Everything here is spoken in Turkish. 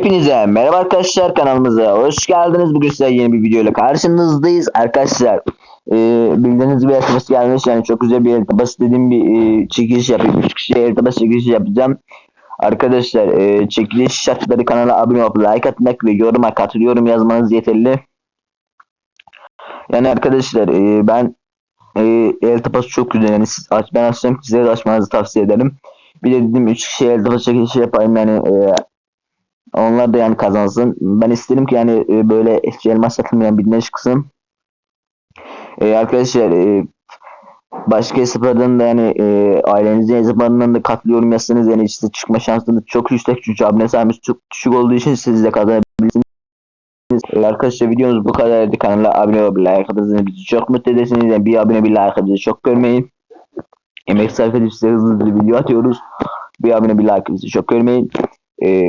Hepinize merhaba arkadaşlar kanalımıza hoş geldiniz. Bugün size yeni bir video ile karşınızdayız arkadaşlar. E, bildiğiniz gibi SMS gelmiş yani çok güzel bir eltabas dediğim bir e, çekiliş yapayım. 3 kişiye eltabas çekilişi yapacağım. Arkadaşlar e, çekiliş şartları kanala abone olup like atmak ve yoruma katılıyorum yazmanız yeterli. Yani arkadaşlar e, ben e, eltabas çok güzel yani siz, aç, ben açacağım size de açmanızı tavsiye ederim. Bir de dedim 3 kişiye eltabas çekilişi yapayım yani e, onlar da yani kazansın. Ben isterim ki yani e, böyle eski elmas satılmayan birine çıksın. E, arkadaşlar e, başka hesaplardan da yani e, ailenizin hesaplarından da katılıyorum yazsanız yani işte çıkma şansınız çok yüksek çünkü abone sayımız çok düşük olduğu için siz de kazanabilirsiniz. E, arkadaşlar videomuz bu kadardı. Kanala abone olup like atarsanız bizi çok mutlu edersiniz. Yani bir abone bir like bizi çok görmeyin. Emek sarf edip size hızlı hızlı video atıyoruz. Bir abone bir like bizi çok görmeyin. E,